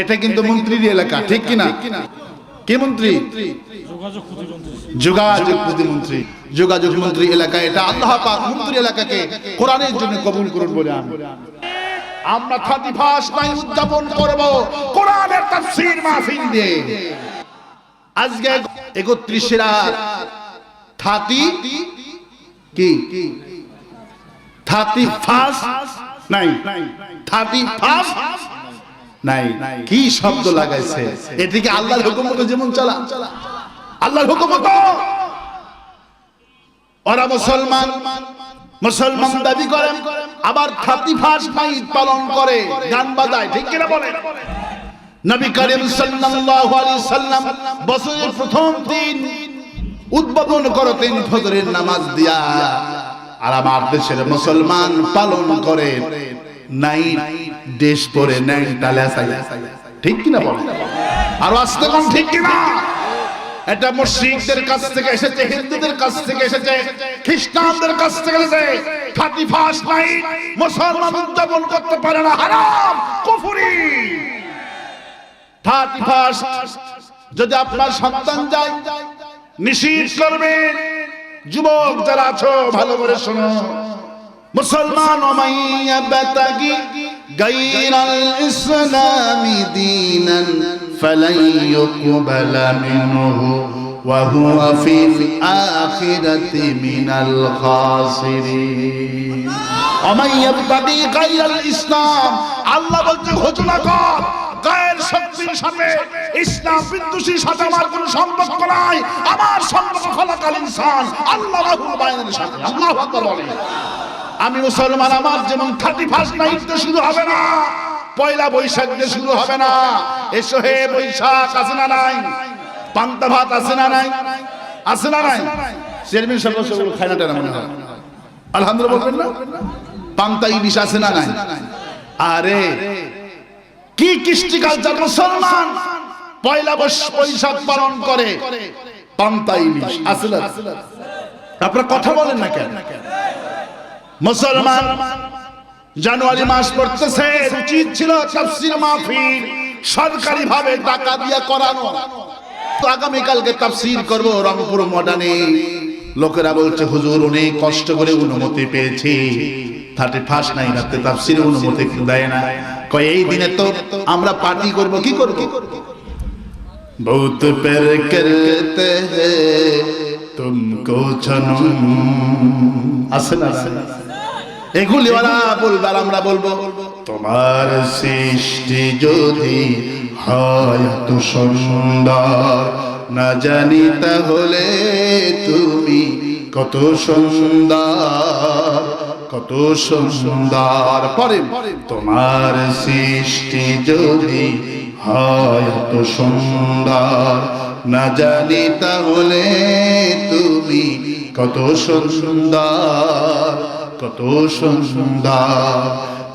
এটা কিন্তু মন্ত্রীর এলাকা ঠিক কিনা? কে মন্ত্রী? যোগাযোগ প্রতিমন্ত্রী। যোগাযোগ মন্ত্রী এলাকা এটা। আল্লাহ পাক মন্ত্রী এলাকাকে কোরআনের জন্য কবুল করুন বলে আমি। আমরা থার্টি ফার্স্ট নাইট উদযাপন করব কোরআনের তাফসীর মাহফিল দিয়ে। আজকে একত্রিশে রাত। থার্টি কি? Thirty first? নাই। Thirty first? নাই। কি শব্দ লাগাইছে? এটিকে আল্লাহর হুকুম মতো যেমন চালা। আল্লাহর হুকুম মতো ওরা মুসলমান মুসলমান দাবি করেন আবার পালন করে, গান বাজায়, ঠিক কিনা বলে নবী করিম সাল্লাল্লাহু আলাইহি সাল্লাম বছরের প্রথম দিন উদ্বোধন করতেন ফজরের নামাজ দিয়া, আর আমার দেশের মুসলমান পালন করে। নাইট ড্রেস পরে টালে ঠিক কিনা বলে? আর আসতে কোন ঠিক কিনা? এটা মুশরিকদের কাছ থেকে এসেছে, হিন্দুদের কাছ থেকে এসেছে, খ্রিস্টানদের কাছ থেকে এসেছে। থার্টি ফার্স্ট নাইট মুসলমান উদযাপন করতে পারে না, হারাম, কুফরি। থার্টি ফার্স্ট যদি আপনার সন্তান যায়, নিষিদ্ধ করবেন যুবক যারা আছো, ভালো করে শোনো। মুসলমান ওমাইয়া বেতাগি غير الإسلام دينا فلن يقبل منه وهو في الآخرة من الخاسرين ومن يبتغي غير الإسلام আল্লাহ বলতে ঘোষণা কর গায়ের শক্তির সাথে ইসলাম বিদ্বেষীর সাথে আমার কোনো সম্পর্ক নাই আমার সম্পর্ক খলাকাল ইনসান আল্লাহ রাহুল বাইনের সাথে আল্লাহ আকবার বলে আমি মুসলমান, আমার যেমন থার্টি ফার্স্ট নাইট শুরু হবে না। পয়লা বৈশাখ দিয়ে শুরু হবে না। এসো হে বৈশাখ, আছে না নাই? পান্তা ভাত আছে না নাই? আছে না নাই? চেয়ারম্যান না মনে হয়। আলহামদুলিল্লাহ বলবেন না? পান্তা ইলিশ আছে না নাই? আরে, কি কৃষ্টি কালচার মুসলমান? পয়লা বৈশ- বৈশাখ পালন করে। পান্তা ইলিশ, আছে না আপনারা কথা বলেন না কেন? মুসলমান জানুয়ারি মাস পড়তেছে উচিত ছিল তাফসির মাহফিল সরকারি ভাবে টাকা দিয়ে করানো। তো আগামীকালকে তাফসির করব রংপুর মডানে। লোকেরা বলছে হুজুর অনেক কষ্ট করে অনুমতি পেয়েছি। থার্টি ফার্স্ট নাই রাতে তাফসির অনুমতি দেয় না। কয় এই দিনে তো আমরা পার্টি করব কি করব? বহুত পের করতে তুমকো ছনম আসেন আসেন আসেন এগুলি ওরা বলবে আর আমরা বলব। তোমার সৃষ্টি যদি হয় এত সুন্দর, না জানি তাহলে তুমি কত সুন্দর কত সুন্দর। পরে তোমার সৃষ্টি যদি হয় এত সুন্দর, না জানি তাহলে তুমি কত সুন্দর। কত সুন্দর।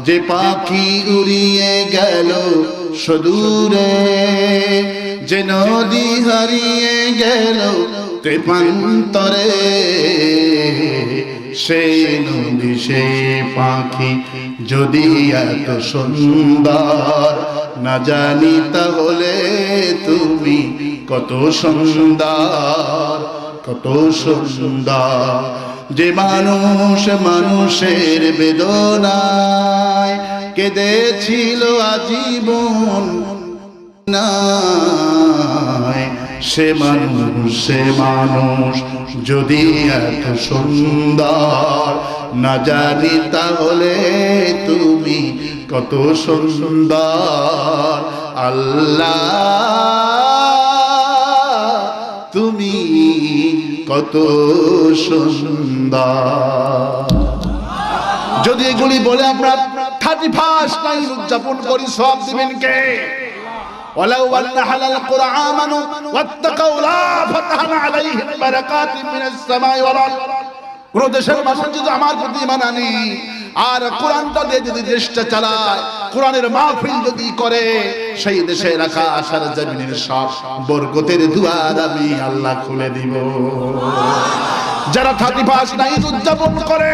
যে পাখি উড়িয়ে গেল সদূরে, যে নদী হারিয়ে গেল তেপান্তরে সেই নদী, সেই পাখি যদি এত সুন্দর, না জানি তাহলে তুমি কত সুন্দর কত সুন্দর। যে মানুষ মানুষের বেদনায় কেঁদেছিল আজীবন সে মানুষ সে মানুষ যদি এত সুন্দর না জানি তাহলে তুমি কত সুন্দর। আল্লাহ কত সুন্দর যদি এগুলি বলে আমরা থার্টি ফার্স্ট নাইট উদযাপন করি সব দিবেন কে ولو أن أهل القرى آمنوا واتقوا لا فتحنا عليهم بركات من السماء والأرض কোন দেশের মানুষ যদি আমার প্রতি ইমান আনি আর কোরআনটা দিয়ে যদি দেশটা চালায়, কোরআনের মাহফিল যদি করে, সেই দেশে রাখা আসার জমিনের সব বরকতের দুয়ার আমি আল্লাহ খুলে দিব। যারা থার্টি ফার্স্ট নাইট উদযাপন করে,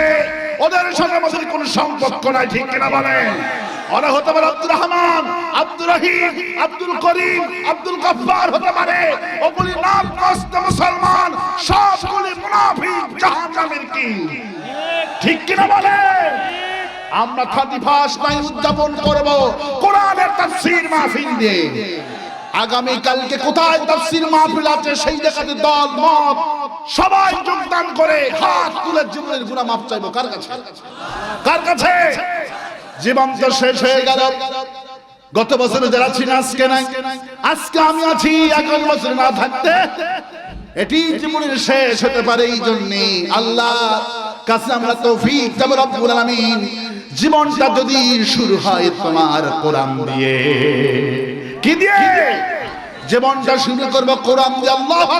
ওদের সাথে আমাদের কোনো সম্পর্ক নাই, ঠিক কিনা বলেন? ওরা হতে পারে আব্দুর রহমান, আব্দুর রহিম, আব্দুল করিম, আব্দুল গফফার হতে পারে। ওগুলি নাম কষ্ট মুসলমান, সবগুলি মুনাফিক জাহান্নামের কি। ঠিক কিনা বলে আমরা থার্টি ফার্স্ট নাইট উদযাপন করব। কোরআনের তাফসীর মাহফিল দিয়ে। আগামী কালকে কোথায় তাফসীর মাহফিল আছে সেই জায়গাতে দল, মত, সবাই যোগদান করে হাত তুলে জীবনের গুনাহ মাপ চাইব। কার কাছে? কার কাছে? জীবন তো শেষ হয়ে গেল। গত বছরে যারা ছিল আজকে নাই। আজকে আমি আছি আগামী বছর না থাকতে। এটি জীবনের শেষ হতে পারে এই জন্য। আল্লাহ কাছে আমরা তৌফিক দেব রব্বুল আলামিন। জীবনটা যদি শুরু হয় তোমার কোরআন দিয়ে। কি দিয়ে? জীবনটা শুরু করব কোরআন দিয়ে। আল্লাহ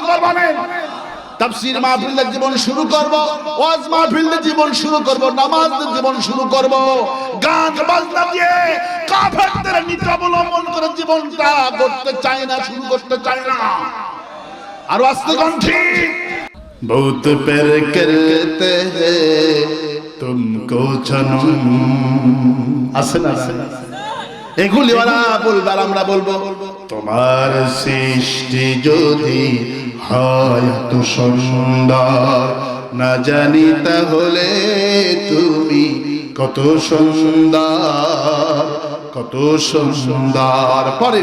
মাহফিলের জীবন শুরু করব। ওয়াজ মাহফিলের জীবন শুরু করব। জীবন শুরু করব। গান বাজনা দিয়ে কাফেরদের নীতি অবলম্বন করে জীবনটা করতে চায় না শুরু করতে চায় না। আর আস্তে কণ্ঠী। বহুত করতে তুমকো জনম আছে না? এগুলি ওরা বলবার আমরা বলব। তোমার সৃষ্টি যদি হয় এত সুন্দর না জানি তাহলে তুমি কত সুন্দর কত সুন্দর। পরে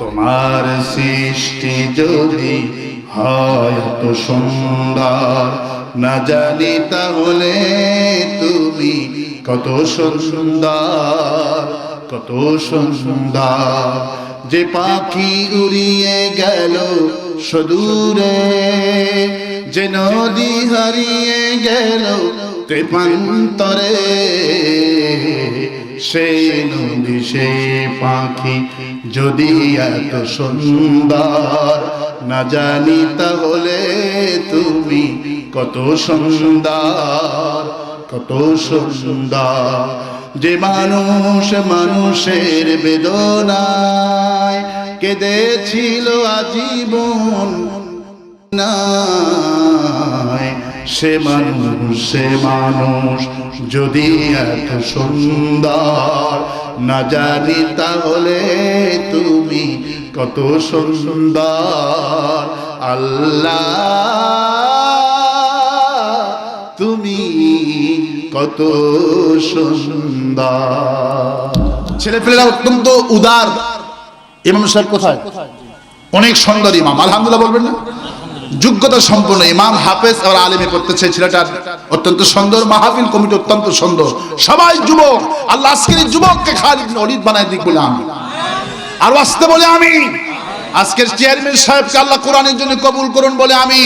তোমার সৃষ্টি যদি হয় এত সুন্দর। না জানি তাহলে তুমি কত সুন্দর কত সুন্দর। যে পাখি উড়িয়ে গেল সদূরে, যে নদী হারিয়ে গেল তেপান্তরে সেই নদী সেই পাখি যদি এত সুন্দর না জানি তাহলে তুমি কত সুন্দর কত সুন্দর। যে মানুষ মানুষের বেদনায় কেঁদেছিল আজীবন নাই সে মানুষ সে মানুষ যদি এত সুন্দর না জানি তাহলে তুমি কত সুন্দর। আল্লাহ তুমি কত সুন্দর। ছেলেপেলেরা অত্যন্ত উদার। ইমাম সাহেব কোথায়? অনেক সুন্দর ইমাম আলহামদুলিল্লাহ বলবেন না? যোগ্যতা সম্পন্ন ইমাম হাফেজ আর আলেমে পড়তেছে ছেলেটা অত্যন্ত সুন্দর, মাহফিল কমিটি অত্যন্ত সুন্দর। সবাই যুবক, আল্লাহ আজকের এই যুবককে খালিদ অলিদ বানাই দিক বলে আমি। আর আসতে বলে আমি। আজকের চেয়ারম্যান সাহেবকে আল্লাহ কোরআনের জন্য কবুল করুন বলে আমি।